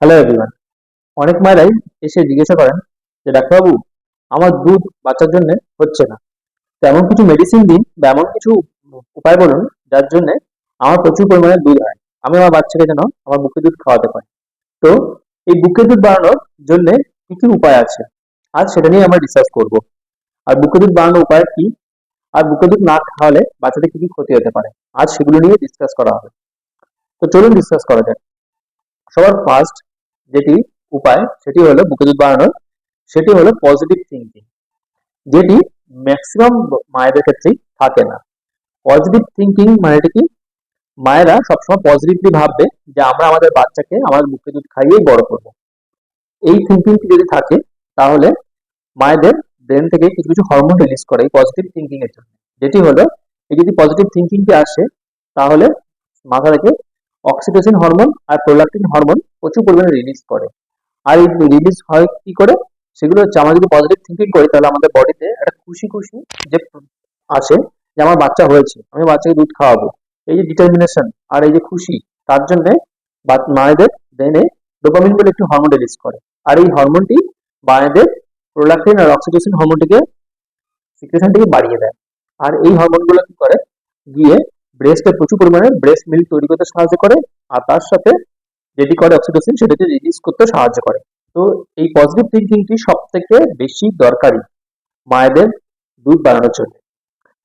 Hello everyone অনেক মায়েরাই এসে জিজ্ঞাসা করেন যে, ডাক্তারবাবু, আমার দুধ বাচ্চার জন্য হচ্ছে না। তো এমন কিছু মেডিসিন দিন বা এমন কিছু উপায় বলুন যার জন্য আমার প্রচুর পরিমাণে দুধ হয়। আমি আমার বাচ্চাকে যেন আমার বুকের দুধ খাওয়াতে পারি। তো এই বুকের দুধ বাড়ানোর জন্য কি কি উপায় আছে? আজ সেটা নিয়ে আমরা ডিসকাস করব। আর বুকের দুধ বাড়ানোর উপায় কি? আর বুকের দুধ না খাওয়ালে বাচ্চাদের কি কি ক্ষতি হতে পারে? আজ সেগুলো নিয়ে ডিসকাস করা হবে। তো চলুন ডিসকাস করা যাক। সবার ফার্স্ট যেটি উপায়, সেটি হলো বুকে দুধ বাড়ানোর, সেটি হলো পজিটিভ থিঙ্কিং যেটি ম্যাক্সিমাম মায়েদের ক্ষেত্রেই থাকে না। পজিটিভ থিঙ্কিং মানেটা কি? মায়েরা সবসময় পজিটিভলি ভাববে যে আমরা আমাদের বাচ্চাকে আমাদের বুকে দুধ খাইয়েই বড় করব। এই থিঙ্কিংটি যদি থাকে, তাহলে মায়েদের ব্রেন থেকে কিছু কিছু হরমোন রিলিজ করে এই পজিটিভ থিঙ্কিং এর জন্য। যেটি হলো, এই যদি পজিটিভ থিঙ্কিংটি আসে, তাহলে মাথা থেকে অক্সিটোসিন হরমোন আর প্রোলাক্টিন হরমোন প্রচুর পরিমাণে রিলিজ করে। আর এই রিলিজ হয় কি করে? সেগুলো হচ্ছে আমরা যদি পজিটিভ থিঙ্কিং করি, তাহলে আমাদের বডিতে একটা খুশি খুশি যে আসে যে আমার বাচ্চা হয়েছে, আমি বাচ্চাকে দুধ খাওয়াবো। এই যে ডিটারমিনেশন আর এই যে খুশি, তার জন্য মায়েদের ব্রেনে ডোপামিন বলে একটি হরমোন রিলিজ করে। আর এই হরমোনটি মায়েদের প্রোলাক্টিন আর অক্সিটোসিন হরমোনটিকে সিক্রেশনটিকে বাড়িয়ে দেয়। আর এই হরমোনগুলো কি করে? গিয়ে ব্রেস্টে প্রচুর পরিমাণে ব্রেস্ট মিল্ক তৈরি করতে সাহায্য করে, আর তার সাথে যেটি করে অক্সিটোসিন সেটাকে রিলিজ করতে সাহায্য করে। তো এই পজিটিভ থিঙ্কিংটি সব থেকে বেশি দরকারি মায়েদের দুধ বাড়ানোর জন্য।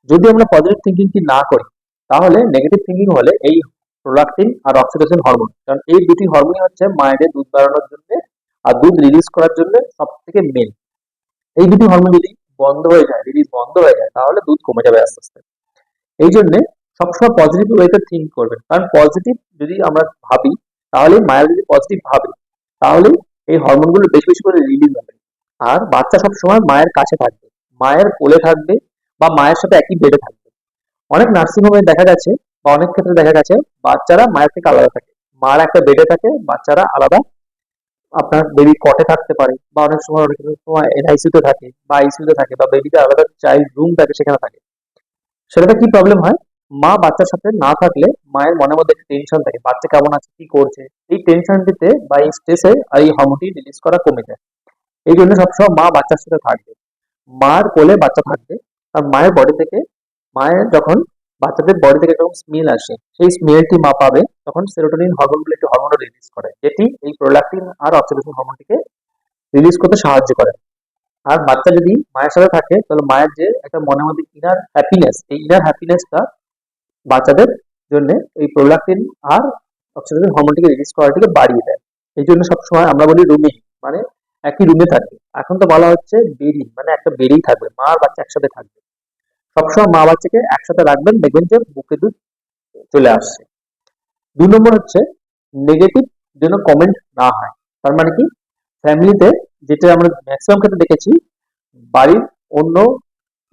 যদি আমরা পজিটিভ থিঙ্কিংটি না করি, তাহলে নেগেটিভ থিঙ্কিং হলে এই প্রোলাক্টিন আর অক্সিটোসিন হরমোন কারণ এই দুটি হরমোনই হচ্ছে মায়েদের দুধ বাড়ানোর জন্য আর দুধ রিলিজ করার জন্য সব থেকে মেন এই দুটি হরমোন যদি বন্ধ হয়ে যায় রিলিজ বন্ধ হয়ে যায়, তাহলে দুধ কমে যাবে আস্তে আস্তে। এই জন্যে সবসময় পজিটিভ ওয়েতে থিঙ্ক করবেন। কারণ পজিটিভ যদি আমরা ভাবি, তাহলে মায়ের যদি পজিটিভ ভাবে, তাহলে এই হরমোনগুলো বেশি বেশি করে রিলিজ হবে। আর বাচ্চা সবসময় মায়ের কাছে থাকবে, মায়ের কোলে থাকবে বা মায়ের সাথে একই বেডে থাকবে। অনেক নার্সিং হোমে দেখা গেছে বা অনেক ক্ষেত্রে দেখা গেছে, বাচ্চারা মায়ের থেকে আলাদা থাকে। মার একটা বেডে থাকে, বাচ্চারা আলাদা আপনার বেবি কটে থাকতে পারে বা অনেক সময় অনেক সময় এনআইসিউতে থাকে বা আইসিউতে থাকে বা বেবিতে আলাদা চাইল্ড রুম থাকে সেখানে থাকে। সেটাতে কি প্রবলেম হয়? মা বাচ্চার সাথে না থাকলে মায়ের মনের মধ্যে একটা টেনশন থাকে, বাচ্চা কেমন আছে, কি করছে? এই টেনশনটিতে বা এই স্ট্রেসে এই হরমোনটি রিলিজ করা কমে যায়। এই জন্য সবসময় মা বাচ্চার সাথে থাকবে। মার কোলে বাচ্চা থাকবে আর মায়ের বডি থেকে মায়ের যখন বাচ্চাদের বডি থেকে যখন স্মেল আসে, সেই স্মেলটি মা পাবে তখন সেরোটোনিন হরমোন বলে একটি হরমোন রিলিজ করে, যেটি এই প্রোলাক্টিন আর অক্সিটোসিন হরমোনটিকে রিলিজ করতে সাহায্য করে। আর বাচ্চা যদি মায়ের সাথে থাকে, তাহলে মায়ের যে একটা মনের মধ্যে ইনার হ্যাপিনেস এই ইনার হ্যাপিনেসটা বাচ্চাদের জন্য এই প্রোলাক্টিন আর অক্সিটোসিন হরমোনটিকে রিলিজ করাটিকে বাড়িয়ে দেয়। এই জন্য সবসময় আমরা বলি রুমিং মানে একই রুমে থাকবে এখন তো বলা হচ্ছে বেরি মানে একটা বেরিই থাকবে, মা আর বাচ্চা একসাথে থাকবে। সবসময় মা বাচ্চাকে একসাথে রাখবেন, দেখবেন যে বুকে দুধ চলে আসছে। দুই নম্বর হচ্ছে নেগেটিভ যেন কমেন্ট না হয়। তার মানে কি? ফ্যামিলিতে যেটা আমরা ম্যাক্সিমাম ক্ষেত্রে দেখেছি, বাড়ির অন্য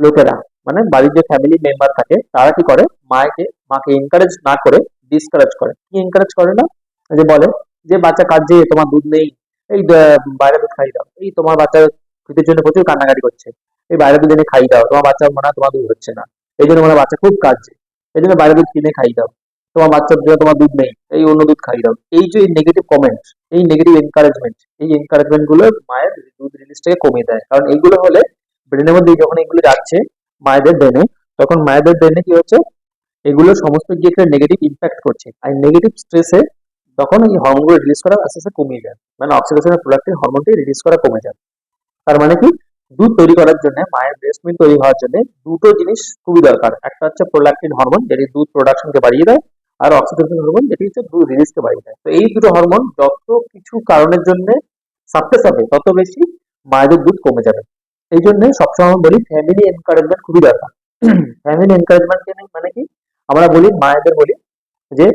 লোকেরা মানে বাড়ির যে ফ্যামিলি মেম্বার থাকে, তারা কি করে? মাকে মাকে এনকারেজ না করে ডিসকারেজ করে। কি এনকারেজ করে না? যে বলে যে, বাচ্চা কাজে তোমার দুধ নেই, এই বাইরে দুধ খাই দাও। এই, তোমার বাচ্চার দুধের জন্য প্রচুর কান্নাকাটি করছে। এই বাইরে দুধ এনে খাই দাও। তোমার বাচ্চা মনে তোমার দুধ হচ্ছে না। এই জন্য মনে বাচ্চা খুব কাঁদছে। এই জন্য বাইরে দুধ কিনে খাই দাও। তোমার বাচ্চার জন্য তোমার দুধ নেই। এই, অন্য দুধ খাই দাও। এই যে নেগেটিভ কমেন্ট এই নেগেটিভ এনকারেজমেন্ট এই এনকারেজমেন্টগুলো মায়ের দুধ রিলিজটাকে কমিয়ে দেয়। কারণ এইগুলো হলে ব্রেনের মধ্যে যখন এগুলো যাচ্ছে মায়েদের ব্রেনে তখন মায়েদের ব্রেনে কি হচ্ছে? এগুলো সমস্ত গিয়ে একটা নেগেটিভ ইম্প্যাক্ট করছে। আর নেগেটিভ স্ট্রেসে তখন এই হরমোনগুলো রিলিজ করা আস্তে আস্তে কমিয়ে যায়। মানে অক্সিডেশনের প্রোডাক্টের হরমোনটি রিলিজ করা কমে যায়। তার মানে কি? দুধ তৈরি করার জন্য, মায়ের ব্রেস্ট মিল্ক তৈরি হওয়ার জন্য দুটো জিনিস খুবই দরকার। একটা হচ্ছে প্রোলাক্টিন হরমোন যেটি দুধ প্রোডাকশনকে বাড়িয়ে দেয়, আর অক্সিডেশন হরমোন যেটি হচ্ছে দুধ রিলিজকে বাড়িয়ে দেয়। তো এই দুটো হরমোন যত কিছু কারণের জন্য সাপ্রেস হবে, তত বেশি মায়েদের দুধ কমে যাবে। এই জন্য সবসময় বলি ফ্যামিলি এনকারেজমেন্ট খুবই দরকার। ফ্যামিলি এনকারেজমেন্ট মানে কি? আমরা বলি, মায়েদের বলি যে,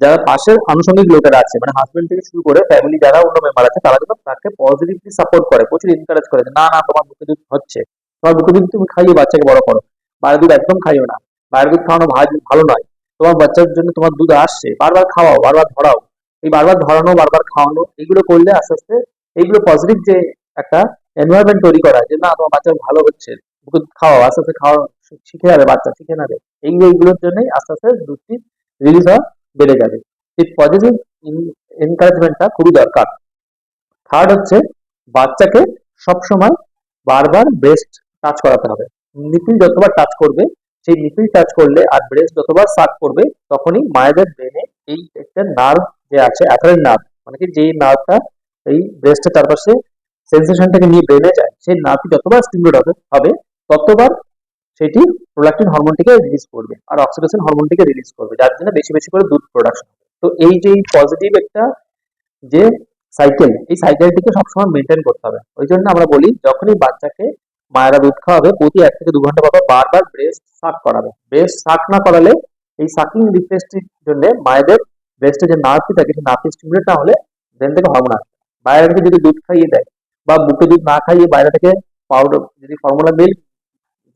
যারা পাশের আনুষঙ্গিক লোকেরা আছে মানে হাজবেন্ড থেকে শুরু করে ফ্যামিলি যারা অন্য মেম্বার আছে, তারা কিন্তু তাকে পজিটিভলি সাপোর্ট করে, প্রচুর এনকারেজ করে না না, তোমার বুকে দুধ হচ্ছে। তোমার বুকে দুধ তুমি খাইয়ে বাচ্চাকে বড় করো। বাইরের দুধ একদম খাইও না। বাইরের দুধ খাওয়ানো ভালো নয়। তোমার বাচ্চার জন্য তোমার দুধ আসছে, বারবার খাওয়াও, বারবার ধরাও। এই বারবার ধরানো, বারবার খাওয়ানো, এগুলো করলে আস্তে আস্তে এইগুলো পজিটিভ যে একটা এনভায়রনমেন্ট তৈরি করা যে, না, তোমার বাচ্চা ভালো হচ্ছে। খাওয়াও, আস্তে আস্তে খাওয়া শিখে যাবে, বাচ্চা শিখে নেবে। এইগুলো এইগুলোর জন্যই আস্তে আস্তে দুধটি রিলিজ হওয়া বেড়ে যাবে। এই পজিটিভ এনকারেজমেন্টটা খুবই দরকার। থার্ড হচ্ছে বাচ্চাকে সবসময় বারবার ব্রেস্ট টাচ করাতে হবে। নিপিল যতবার টাচ করবে, সেই নিপিল টাচ করলে আর ব্রেস্ট যতবার সাক করবে, তখনই মায়েদের ব্রেনে এই একটা নার্ভ যে আছে অ্যাথারের নার্ভ মানে কি, যেই নার্ভটা এই ব্রেস্টের চারপাশে সেন্সেশনটাকে নিয়ে ব্রেনে যায়, সেই নার্ভটি যতবার স্টিমুলেট হবে হবে, ততবার সেটি প্রোলাক্টিন হরমোনটিকে রিলিজ করবে আর অক্সিটোসিন হরমোনটিকে রিলিজ করবে, যার জন্য বেশি বেশি করে দুধ প্রোডাকশন তো এই যে পজিটিভ একটা যে সাইকেল এই সাইকেলটিকে সবসময় মেনটেন করতে হবে। ওই জন্য আমরা বলি, যখনই বাচ্চাকে মায়েরা দুধ খাওয়াবে, প্রতি এক থেকে দু ঘণ্টা পর বারবার ব্রেস্ট সাক করাবে। ব্রেস্ট সাক না করালে এই সাকিং রিফ্রেশটির জন্য মায়েদের ব্রেস্টে যে নার্ভটি থাকে, সেই নার্ভটি স্টিমুলেট না হলে ব্রেন থেকে হরমোন আসবে। বাইরে যদি দুধ খাইয়ে দেয় বা বুকে দুধ না খাইয়ে বাইরে থেকে পাউডার যদি ফর্মুলা মিল্ক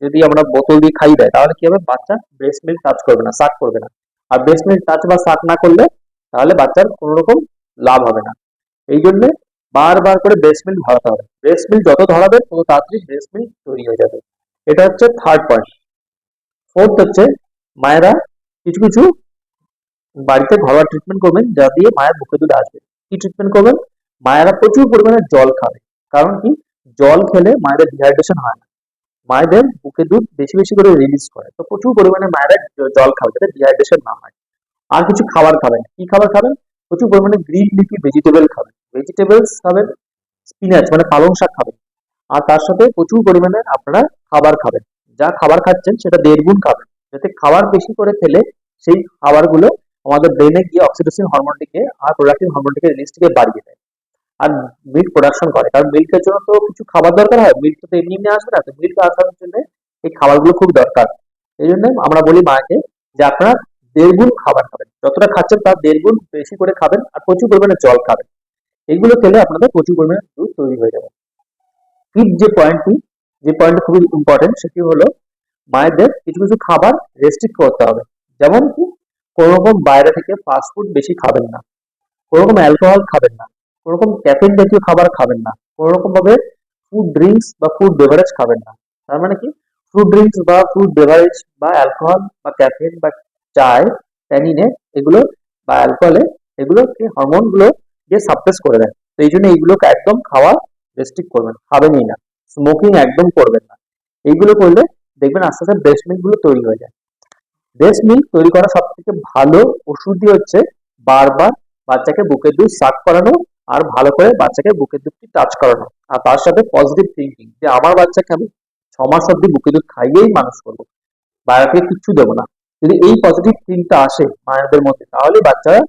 যদি আমরা বোতল দিয়ে খাই দেয়, তাহলে কি হবে? বাচ্চা ব্রেস্ট মিল্ক টাচ করবে না সাক করবে না। আর ব্রেস্ট মিল্ক টাচ বা সাক না করলে, তাহলে বাচ্চার কোনো রকম লাভ হবে না। এই জন্য বারবার করে ব্রেস্ট মিল্ক ধরাতে হবে। ব্রেস্ট মিল্ক যত ধরাবে, তত তাড়াতাড়ি ব্রেস্ট মিল্ক তৈরি হয়ে যাবে। এটা হচ্ছে থার্ড পয়েন্ট ফোর্থ হচ্ছে মায়েরা কিছু কিছু বাড়িতে ঘরোয়া ট্রিটমেন্ট করবেন, যা দিয়ে মায়ের বুকে দুধ আসবে। কি ট্রিটমেন্ট করবেন? মায়েরা প্রচুর পরিমাণে জল খাবে। কারণ কি? জল খেলে মায়েদের ডিহাইড্রেশন হয় না। মায়েদের বুকে দুধ বেশি বেশি করে রিলিজ করে। তো প্রচুর পরিমাণে মায়েরা জল খাবে যাতে ডিহাইড্রেশন না হয়। আর কিছু খাবার খাবেন। কি খাবার খাবেন? প্রচুর পরিমাণে গ্রিন লিফি ভেজিটেবল খাবেন। ভেজিটেবলস খাবেন স্পিনাচ মানে পালং শাক খাবেন। আর তার সাথে প্রচুর পরিমাণে আপনারা খাবার খাবেন। যা খাবার খাচ্ছেন সেটা দেড় গুণ খাবেন। যাতে খাবার বেশি করে খেলে সেই খাবারগুলো আমাদের ব্রেনে গিয়ে অক্সিটোসিন হরমোনটিকে আর প্রোডাক্টিভ হরমোনটিকে রিলিজটিকে বাড়িয়ে দেয়। আর মিল্ক প্রোডাকশন করে। কারণ মিল্কের জন্য তো কিছু খাবার দরকার হয়। মিল্ক তো এমনি এমনি আসবে না। তো মিল্ক আসার জন্য এই খাবারগুলো খুব দরকার। এই জন্য আমরা বলি মাকে যে আপনারা দেড় গুণ খাবার খাবেন। যতটা খাচ্ছেন তার দেড় গুণ বেশি করে খাবেন আর প্রচুর পরিমাণে জল খাবেন। এগুলো খেলে আপনাদের প্রচুর পরিমাণে দুধ তৈরি হয়ে যাবে। ফিফথ যে পয়েন্টটি যে পয়েন্ট খুবই ইম্পর্টেন্ট সেটি হলো মায়েদের কিছু কিছু খাবার রেস্ট্রিক্ট করতে হবে। যেমন কি কোনো রকম বাইরে থেকে ফাস্টফুড বেশি খাবেন না। কোনো রকম অ্যালকোহল খাবেন না। কোনো রকম ক্যাফেন জাতীয় খাবার খাবেন না। কোনো রকম ভাবে ফুড ড্রিঙ্কস বা ফুড বেভারেজ খাবেন না। তার মানে কি? ফুড ড্রিঙ্কস বা ফুড বেভারেজ বা অ্যালকোহল বা ক্যাফেন বা চায় ট্যানিনে এগুলো বা অ্যালকোহলে এগুলোকে হরমোনগুলো গিয়ে সাপ্রেস করে দেয়। তো এই জন্য এইগুলোকে একদম খাওয়া রেস্ট্রিক্ট করবেন, খাবেনই না। স্মোকিং একদম করবেন না। এইগুলো করলে দেখবেন আস্তে আস্তে ব্রেস্ট মিল্কগুলো তৈরি হয়ে যায়। ব্রেস্ট মিল্ক তৈরি করা সব থেকে ভালো ওষুধই হচ্ছে বারবার বাচ্চাকে বুকের দুধ সাক করানো আর ভালো করে বাচ্চাকে বুকের দুধটি টাচ করানো। আর তার সাথে পজিটিভ থিঙ্কিং যে আমার বাচ্চাকে আমি ছ মাস অব্দি বুকের দুধ খাইয়েই মানুষ করব থেকে কিচ্ছু দেবো না। যদি এই পজিটিভ থিঙ্কটা আসে মায়েদের মধ্যে তাহলে বাচ্চারা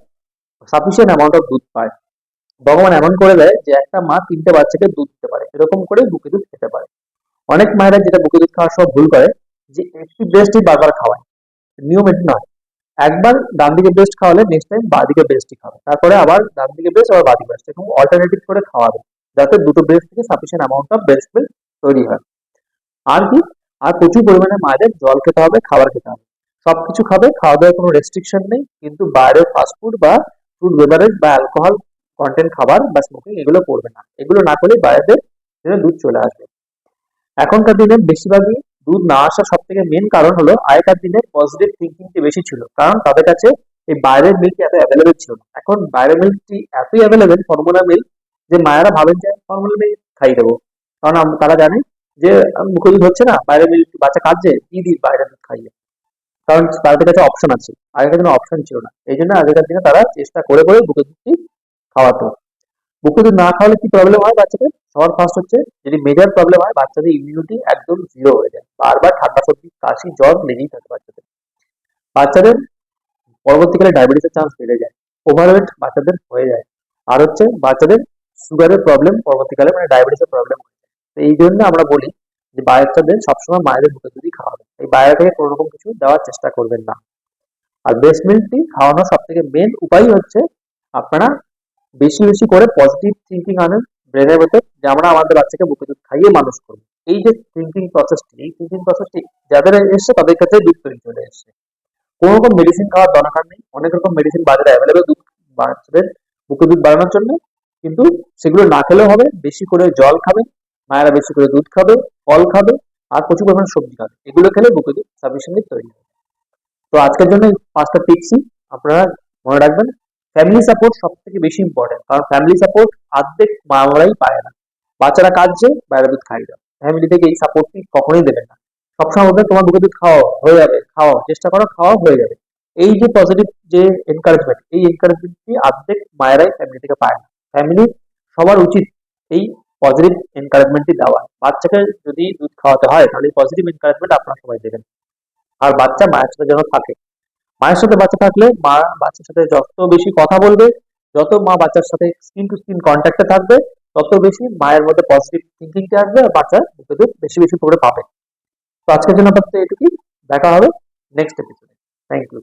সাফিসিয়েন্ট অ্যামাউন্ট অফ দুধ পায়। ভগবান এমন করে দেয় যে একটা মা তিনটে বাচ্চাকে দুধ দিতে পারে, এরকম করে বুকে দুধ খেতে পারে। অনেক মায়েরা যেটা বুকে দুধ খাওয়ার সময় ভুল করে, যে একটি ব্রেস্টই বারবার খাওয়ায়। নিয়ম নয়। একবার ডান দিকে ব্রেস্ট খাওয়ালে নেক্সট টাইম বাঁ দিকে ব্রেস্টই খাবে। তারপরে আবার ডান দিকে ব্রেস্ট আবার বাঁ দিকে ব্রেস্ট এরকম অল্টারনেটিভ করে খাওয়াবে, যাতে দুটো ব্রেস্ট থেকে sufficient amount of breast milk তৈরি হয়। আর কি? আর প্রচুর পরিমাণে মায়েদের জল খেতে হবে, খাবার খেতে হবে। সবকিছু খাবে খাওয়া দাওয়ার কোনো রেস্ট্রিকশন নেই, কিন্তু বাইরের ফাস্টফুড বা ফুড বেভারেজ বা অ্যালকোহল কন্টেন্ট খাবার বা স্মোকিং এগুলো করবে না। এগুলো না করলে জন্য দুধ চলে আসবে। এখনকার দিনে বেশিরভাগই দুধ না আসার সব থেকে মেন কারণ হলো আগেকার দিনে পজিটিভ থিঙ্কিংটি বেশি ছিল। কারণ তাদের কাছে এই বাইরের মিল্ক এত অ্যাভেলেবেল ছিল না। এখন বাইরের মিল্কটি এতই অ্যাভেলেবেল ফর্মুলা মিল্ক যে মায়েরা ভাবেন যে ফর্মুলা মিল্ক খাই দেবো। কারণ তারা জানে যে মুখে দুধ হচ্ছে না, বাইরের মিল্ক বাচ্চা কাঁদছে, কি দিই বাইরের দুধ খাইয়ে? কারণ তাদের কাছে অপশন আছে। আগেকার দিনে অপশন ছিল না। এই জন্য আগেকার দিনে তারা চেষ্টা করে করে বুকে দুধটি খাওয়াতো। বুকে দুধ না খাওয়ালে কি প্রবলেম হয় বাচ্চাদের? সবার ফার্স্ট হচ্ছে যদি মেজর প্রবলেম হয়, বাচ্চাদের ইমিউনিটি একদম জিরো হয়ে যায়। বারবার ঠান্ডা, সর্দি, কাশি, জ্বর লেগেই থাকে বাচ্চাদের। বাচ্চাদের পরবর্তীকালে ডায়াবেটিসের চান্স বেড়ে যায়। ওভারওয়েট বাচ্চাদের হয়ে যায়। আর হচ্ছে বাচ্চাদের সুগারের প্রবলেম পরবর্তীকালে মানে ডায়াবেটিসের প্রবলেম হয় তো এই জন্য আমরা বলি যে বাচ্চাদের সবসময় মায়েদের মুখে দুধই খাওয়াবে এই বাইরে থেকে কোনো রকম কিছু দেওয়ার চেষ্টা করবেন না। আর ব্রেস্ট মিল্কটি খাওয়ানোর সব থেকে মেন উপায় হচ্ছে আপনারা বেশি বেশি করে পজিটিভ থিঙ্কিং আনেন ব্রেনের ভেতর, যে আমরা আমাদের বাচ্চাকে বুকে দুধ খাইয়ে মানুষ করব। এই যে থিঙ্কিং প্রসেসটি এই থিঙ্কিং প্রসেসটি যাদের এসছে তাদের কাছে দুধ তৈরি চলে এসছে। কোনো রকম মেডিসিন খাওয়ার দরকার নেই, অনেক রকম মেডিসিন বাজারে অ্যাভেলেবেল দুধ বাচ্চাদের বুকে দুধ বাড়ানোর জন্য, কিন্তু সেগুলো না খেলেও হবে, বেশি করে জল খাবে, মায়েরা বেশি করে দুধ খাবে, ফল খাবে, আর প্রচুর পরিমাণে সবজি খাবে। এগুলো খেলে বুকে দুধ সাফিসিয়েন্টলি তৈরি হবে। তো আজকের জন্য পাঁচটা টিপসই আপনারা মনে রাখবেন। ফ্যামিলি সাপোর্ট সব থেকে বেশি ইম্পর্টেন্ট কারণ ফ্যামিলি সাপোর্ট অর্ধেক মা পায় না। বাচ্চারা কাঁদছে, বাইরে দুধ খাই দাও ফ্যামিলি থেকে এই সাপোর্টটি কখনোই দেবেন না। সবসময় বলবে, তোমার বুকে দুধ খাওয়া হয়ে যাবে, খাওয়াও, চেষ্টা করো খাওয়া হয়ে যাবে। এই যে পজিটিভ যে এনকারেজমেন্ট এই এনকারেজমেন্টটি অর্ধেক মায়েরাই ফ্যামিলি থেকে পায় না। ফ্যামিলি সবার উচিত এই পজিটিভ এনকারেজমেন্টটি দেওয়া। বাচ্চাকে যদি দুধ খাওয়াতে হয়, তাহলে পজিটিভ এনকারেজমেন্ট আপনারা সবাই দেবেন। আর বাচ্চা মায়ের সাথে যেন থাকে। মায়ের সাথে বাচ্চা থাকলে মা বাচ্চার সাথে যত বেশি কথা বলবে, যত মা বাচ্চার সাথে স্কিন টু স্কিন কন্ট্যাক্টে থাকবে, তত বেশি মায়ের মধ্যে পজিটিভ থিঙ্কিংটা আসবে আর বাচ্চা বুকে দুধ বেশি বেশি করে পাবে। তো আজকের জন্য আপাতত এটুকুই দেখা হবে নেক্সট এপিসোডে থ্যাংক ইউ